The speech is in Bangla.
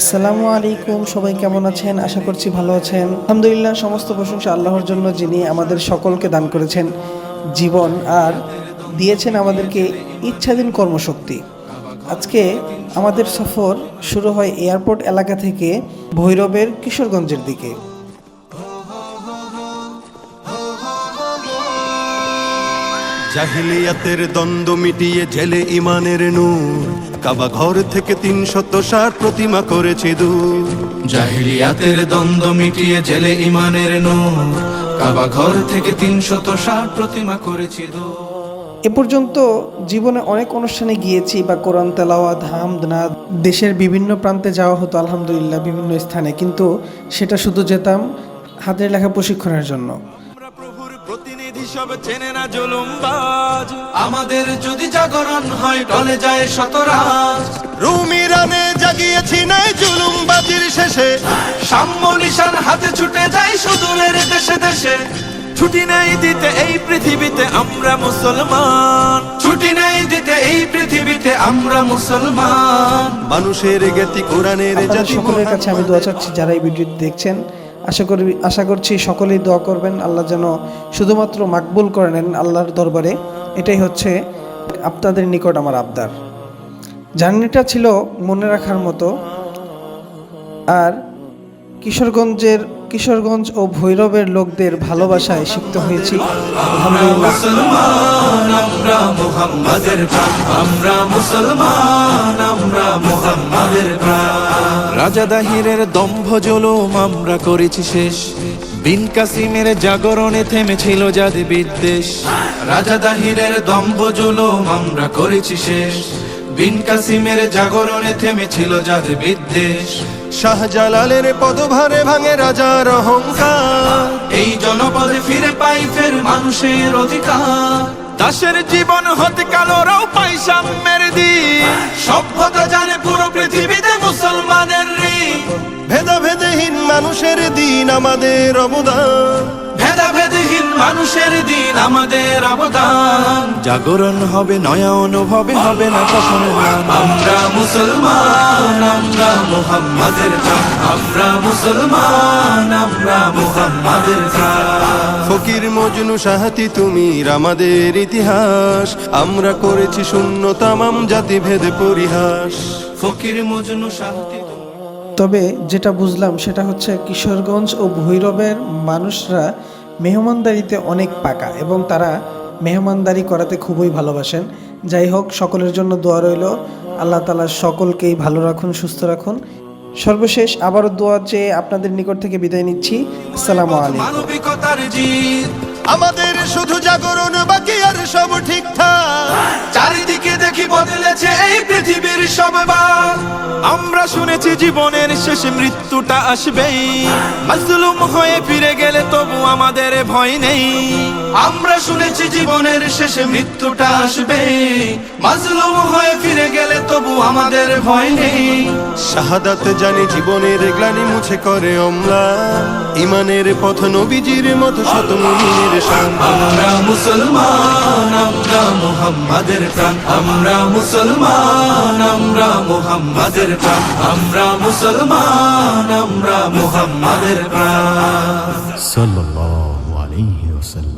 আসসালামু আলাইকুম, সবাই কেমন আছেন? আশা করছি ভালো আছেন। আলহামদুলিল্লাহ, সমস্ত প্রশংসা আল্লাহর জন্য যিনি আমাদের সকলকে দান করেছেন জীবন আর দিয়েছেন আমাদেরকে ইচ্ছাধীন কর্মশক্তি। আজকে আমাদের সফর শুরু হয় এয়ারপোর্ট এলাকা থেকে ভৈরবের কিশোরগঞ্জের দিকে। জাহিলিয়াতের দ্বন্দ্ব মিটিয়ে জেলে ইমানের নূর। কাবা ঘর থেকে তিনশত ষাট প্রতিমা করেছে দূর। জাহিলিয়াতের দ্বন্দ্ব মিটিয়ে জেলে ইমানের নূর। কাবা ঘর থেকে তিনশত ষাট প্রতিমা করেছি দূর। এ পর্যন্ত জীবনে অনেক অনুষ্ঠানে গিয়েছি বা কোরআন, তেলাওয়াত হামদনা দেশের বিভিন্ন প্রান্তে যাওয়া হতো আলহামদুলিল্লাহ বিভিন্ন স্থানে। কিন্তু সেটা শুধু যেতাম হাতের লেখা প্রশিক্ষণের জন্য। সব চেনে না জুলুমবাজ। আমাদের যদি জাগরণ হয় টলে যায় শতরাজ। রুমি রানে জাগিয়েছি নাই জুলুমবাজির শেষে। সাম্য নিশান হাতে ছুটে যায় সুদূরের দেশে দেশে। ছুটি নেই দিতে এই পৃথিবীতে আমরা মুসলমান। ছুটি নেই দিতে এই পৃথিবীতে আমরা মুসলমান। মানুষের জ্ঞাতি কোরআনের জাতি সকলের কাছে আমি দোয়া চাচ্ছি যারা এই ভিডিওটি দেখছেন আশা করি, আশা করছি সকলেই দোয়া করবেন, আল্লাহ যেন শুধুমাত্র মাকবুল করে নেন আল্লাহর দরবারে। এটাই হচ্ছে আপনাদের নিকট আমার আবদার। জার্নিটা ছিল মনে রাখার মতো। আর কিশোরগঞ্জের, কিশোরগঞ্জ ও ভৈরবের লোকদের ভালোবাসায় সিক্ত হয়েছি। আমরা মুসলমান, আমরা রাজা দাহিরের দম্ভ জুলুম আমরা করেছি শেষ। বিন কাসিমের জাগরণে থেমেছিল যাদের বিদ্বেষ। রাজা দাহিরের দম্ভ জুলুম আমরা করেছি শেষ। বিন কাসিমের জাগরণে থেমেছিল যাদের বিদ্বেষ। শাহজালালের পদভারে ভাঙে রাজার অহংকার। এই জনপদে ফিরে পাই ফের মানুষের অধিকার। দাসের জীবন হতে কালোরাও পাই সাম্যের দিন সভ্যতা জানে পুরো মানুষের দিন আমাদের অবদান। ভেদাভেদহীন মানুষের দিন আমাদের অবদান। জাগরণ হবে নয়া অনুভবে হবে না কখনো আমরা মুসলমান আমরা মুহাম্মাদের আমরা মুসলমান আমরা মুহাম্মাদের ফকির মজনু সাহাতি তুমি আমাদের ইতিহাস। আমরা করেছি শূন্য তামাম জাতি ভেদ পরিহাস। ফকির মজনু শান্তি তবে যেটা বুঝলাম সেটা হচ্ছে কিশোরগঞ্জ ও ভৈরবের মানুষরা মেহমানদারিতে অনেক পাকা এবং তারা মেহমানদারি করাতে খুবই ভালোবাসেন। যাই হোক সকলের জন্য দোয়া রইল। আল্লাহ তালা সকলকেই ভালো রাখুন সুস্থ রাখুন। সর্বশেষ আবারও দোয়া চেয়ে আপনাদের নিকট থেকে বিদায় নিচ্ছি। আসসালামু আলাইকুম। আমাদের শুধু জাগরণ বাকি আর সব ঠিকঠাক। চারিদিকে দেখি বদলেছে পৃথিবীর সব আমরা শুনেছি জীবনের শেষে মৃত্যুটা আসবেই। মাজলুম হয়ে ফিরে গেলে তবু আমাদের ভয় নেই। আমরা শুনেছি জীবনের শেষে মৃত্যুটা আসবে মাজলুম হয়ে ফিরে গেলে তবু আমাদের ভয় নেই। শাহাদাত জানি জীবনের গ্লানি মুছে করে অম্লা ইমানের পথ নবীজির মতো শত মুমিনের আমরা মুসলমান মুহাম্মাদের প্রাণ। আমরা মুসলমান, আমরা মুহাম্মাদের প্রাণ। আমরা মুসলমান, আমরা মুহাম্মাদের প্রাণ। সাল্লাল্লাহু আলাইহি ওয়াসাল্লাম।